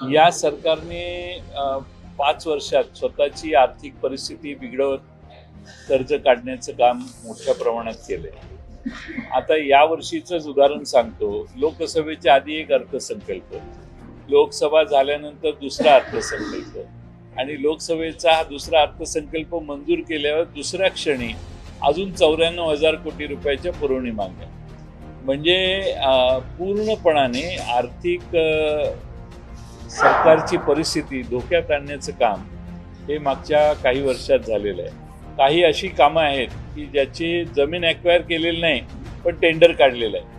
या सरकारने पाच वर्षात स्वतःची आर्थिक परिस्थिती बिघडवत कर्ज काढण्याचं काम मोठ्या प्रमाणात केलंय. आता या वर्षीचंच उदाहरण सांगतो. लोकसभेच्या आधी एक अर्थसंकल्प लोकसभा झाल्यानंतर दुसरा अर्थसंकल्प आणि लोकसभेचा हा दुसरा अर्थसंकल्प मंजूर केल्यावर दुसऱ्या क्षणी अजून चौऱ्याण्णव हजार कोटी रुपयाच्या पुरवणी मागण्या. म्हणजे पूर्णपणाने आर्थिक सरकारची परिस्थिती धोक्यात आणण्याचं काम हे मागच्या काही वर्षात झालेलं आहे. काही अशी कामं आहेत की ज्याची जमीन ॲक्वायर केलेली नाही पण टेंडर काढलेलं आहे.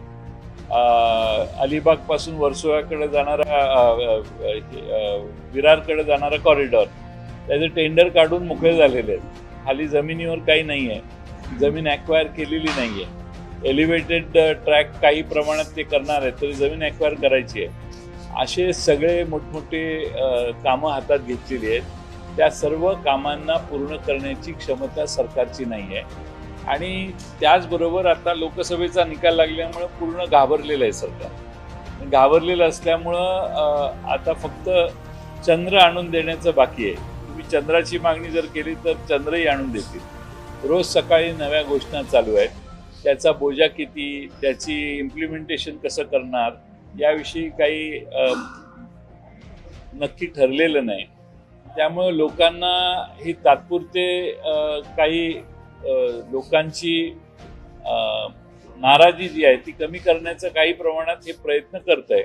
अलिबागपासून वर्सोव्याकडे जाणारा विरारकडे जाणारा कॉरिडॉर त्याचे टेंडर काढून मोकळे झालेले आहेत. खाली जमिनीवर काही नाही आहे. जमीन ॲक्वायर केलेली नाही आहे. एलिव्हेटेड ट्रॅक काही प्रमाणात ते करणार आहेत तरी जमीन ॲक्वायर करायची आहे. असे सगळे मोठमोठे कामं हातात घेतलेली आहेत. त्या सर्व कामांना पूर्ण करण्याची क्षमता सरकारची नाही आहे. आणि त्याचबरोबर आता लोकसभेचा निकाल लागल्यामुळं पूर्ण घाबरलेलं आहे सरकार. घाबरलेलं असल्यामुळं आता फक्त चंद्र आणून देण्याचं बाकी आहे. तुम्ही चंद्राची मागणी जर केली तर चंद्रही आणून देतील. रोज सकाळी नव्या घोषणा चालू आहेत. त्याचा बोजा किती त्याची इम्प्लिमेंटेशन कसं करणार? याविषयी काही अ, नक्की ठरलेलं नाही. त्यामुळे लोकांना ही तात्पुरते अ, काही लोकांची नाराजी जी आहे ती कमी करण्याचा काही प्रमाणात हे प्रयत्न करत आहे